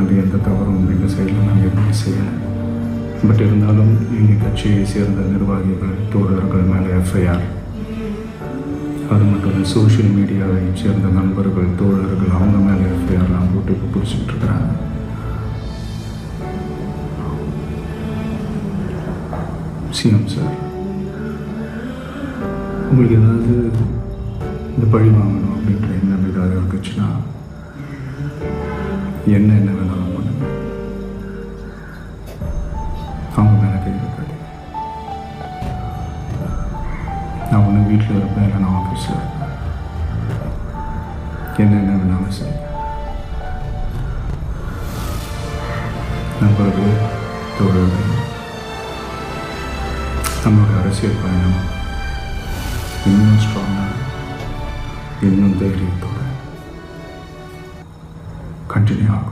அந்த எந்த தவறும் எங்கள் சைடில் நாங்கள் எதுவுமே செய்யலை. பட் இருந்தாலும் எங்கள் கட்சியை சேர்ந்த நிர்வாகிகள் தோழர்கள் மேலே எஃப்ஐஆர் அது மட்டும் இல்லை சோஷியல் மீடியாவை சேர்ந்த நண்பர்கள் தோழர்கள் அவங்க மேலே எஃப்ஐஆர்லாம் போட்டு இப்போ பிடிச்சிட்டு இருக்கிறாங்க. சிஎம் சார் உங்களுக்கு ஏதாவது இந்த பழி வாங்கணும் அப்படின்ற என்ன என்ன வேணாலும் பண்ணுங்க. அவங்க மேலே கை வைக்காது நான் ஒன்று வீட்டில் இருப்பேன் இல்லை நான் ஆஃபீஸில் இருப்பேன். என்ன என்ன வேணாலும் சரி நண்பர்கள் தொழில் நம்மளுடைய அரசியல் பயணம் இன்னும் ஸ்ட்ராங்காக இன்னும் தைரியத்தோடு. 看这样